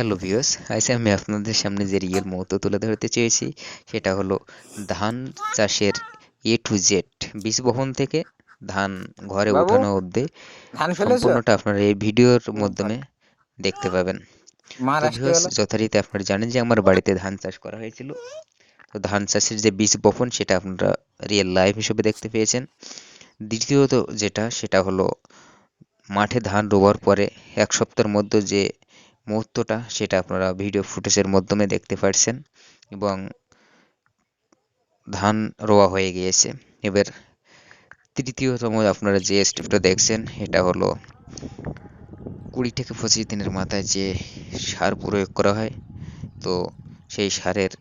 Hello views আজ আমি আপনাদের সামনে যে রিয়েল মুহূর্ত তুলে ধরতে চেয়েছি সেটা হলো ধান চাষের এ টু জেড বীজ বপন থেকে ধান ঘরে ওঠানো অবধি সম্পূর্ণটা আপনারা এই ভিডিওর মাধ্যমে দেখতে পাবেন। যথারীতি আপনারা জানেন যে আমার বাড়িতে ধান চাষ করা হয়েছিল। তো ধান চাষের যে বীজ বপন সেটা আপনারা রিয়েল লাইভ হিসেবে দেখতে পেয়েছেন। দ্বিতীয়ত যেটা সেটা হলো মাঠে ধান রোয়ার পরে এক সপ্তাহের মধ্যে যে মুহূর্তটা সেটা আপনারা ভিডিও ফুটেজের মাধ্যমে দেখতে পারছেন এবং ধান রোয়া হয়ে গিয়েছে। এবার তৃতীয়তম আপনারা যে স্টেপটা দেখছেন, এটা হলো কুড়ি থেকে পঁচিশ দিনের মাথায় যে সার প্রয়োগ করা হয়, তো সেই সারের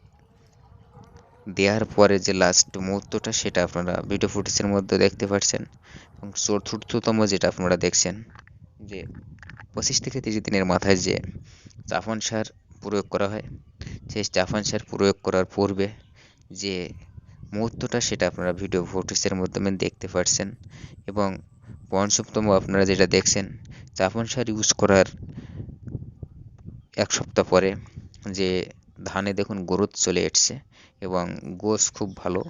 দেওয়ার পরে যে লাস্ট মুহূর্তটা সেটা আপনারা ভিডিও ফুটেজের মধ্যে দেখতে পাচ্ছেন এবং চতুর্থতম যেটা আপনারা দেখছেন যে পঁচিশ থেকে তিরিশ দিনের মাথায় যে চাফান সার প্রয়োগ করা হয়, সেই চাফান সার প্রয়োগ করার পূর্বে যে মুহূর্তটা সেটা আপনারা ভিডিও ফুটেজের মাধ্যমে দেখতে পাচ্ছেন এবং পঞ্চমতম আপনারা যেটা দেখছেন চাফান সার ইউজ করার এক সপ্তাহ পরে যে ধানে দেখুন গ্রোথ চলে এসছে এবং গোস খুব ভালো,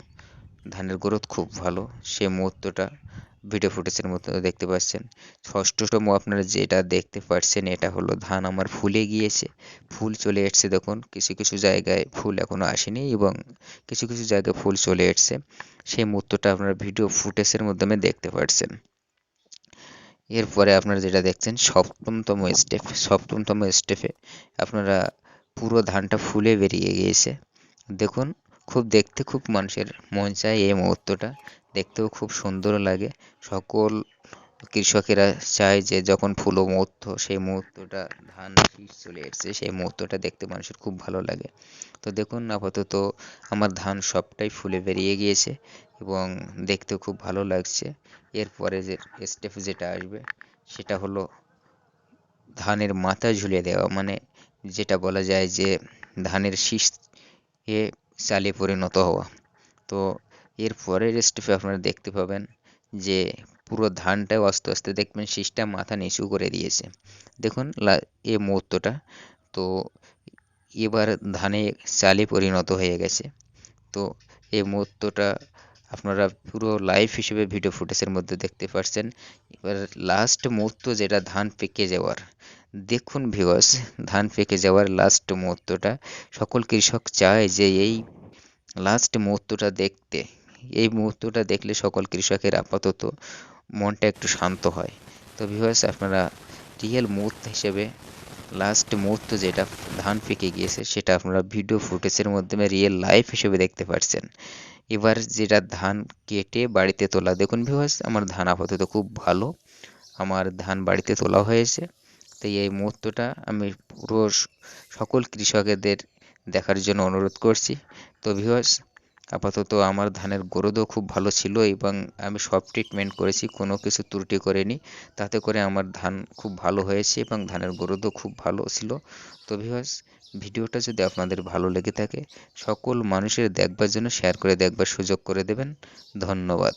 ধানের গ্রোথ খুব ভালো সে মুহূর্তটা ভিডিও ফুটেজের মধ্যে দেখতে পাচ্ছেন। ষষ্ঠতম আপনারা যেটা দেখতে পাচ্ছেন, এটা হলো ধান আমার ফুলে গিয়েছে। ফুল চলে এসছে দেখুন, কিছু কিছু জায়গায় ফুল এখনও আসেনি এবং কিছু কিছু জায়গায় ফুল চলে এসছে। সেই মুহূর্তটা আপনারা ভিডিও ফুটেজের মাধ্যমে দেখতে পাচ্ছেন। এরপরে আপনারা যেটা দেখছেন, সপ্তমতম স্টেপ সপ্তমতম স্টেপে আপনারা পুরো ধানটা ফুলে বেরিয়ে গিয়েছে। দেখুন খুব দেখতে খুব মানুষের মন চায় এই মুহূর্তটা। দেখতেও খুব সুন্দর লাগে। সকল কৃষকেরা চায় যে যখন ফুলো মুহূর্ত, সেই মুহূর্তটা ধান শীষ চলে এসছে, সেই মুহূর্তটা দেখতে মানুষের খুব ভালো লাগে। তো দেখুন, আপাতত আমার ধান সবটাই ফুলে বেরিয়ে গিয়েছে এবং দেখতেও খুব ভালো লাগছে। এরপরে যে স্টেপ যেটা আসবে, সেটা হলো ধানের মাথা ঝুলিয়ে দেওয়া। মানে যেটা বলা যায় যে ধানের শীষ এ চালে পরিণত হওয়া। তো এর পরের স্টেপে আপনারা দেখতে পাবেন যে পুরো ধানটাও আস্তে আস্তে দেখবেন শীষটা মাথা নিচু করে দিয়েছে। দেখুন এ মুহূর্তটা, তো এবার ধানে চালে পরিণত হয়ে গেছে। তো এই মুহূর্তটা আপনারা পুরো লাইভ হিসেবে ভিডিও ফুটেজের মধ্যে দেখতে পাচ্ছেন এবার লাস্ট মুহূর্ত যেটা ধান পেকে যাওয়ার দেখুন ভিউয়ার্স, ধান পেকে যাওয়ার লাস্ট মুহূর্তটা। সকল কৃষক চায় যে এই লাস্ট মুহূর্তটা দেখতে। এই মুহূর্তটা দেখলে সকল কৃষকের আপাতত মনটা একটু শান্ত হয়। তো ভিউয়ার্স, আপনারা রিয়েল মুহূর্ত হিসেবে লাস্ট মুহূর্ত যেটা ধান পেকে গিয়েছে, সেটা আপনারা ভিডিও ফুটেজের মাধ্যমে রিয়েল লাইফ হিসেবে দেখতে পাচ্ছেন এবার যেটা ধান কেটে বাড়িতে তোলা, দেখুন ভিউয়ার্স, আমার ধান আপাতত খুব ভালো। আমার ধান বাড়িতে তোলা হয়েছে। তাই এই মুহূর্তটা আমি পুরো সকল কৃষকদের দেখার জন্য অনুরোধ করছি। তো ভিউয়ার্স আপাতত আমার ধানের গ্রোথও খুব ভালো ছিল এবং আমি সব ট্রিটমেন্ট করেছি, কোনো কিছু ত্রুটি করিনি। তাতে করে আমার ধান খুব ভালো হয়েছে এবং ধানের গ্রোথও খুব ভালো ছিল। তো ভিউয়ার্স ভিডিওটা যদি আপনাদের ভালো লেগে থাকে, সকল মানুষের দেখবার জন্য শেয়ার করে দেখবার সুযোগ করে দেবেন। ধন্যবাদ।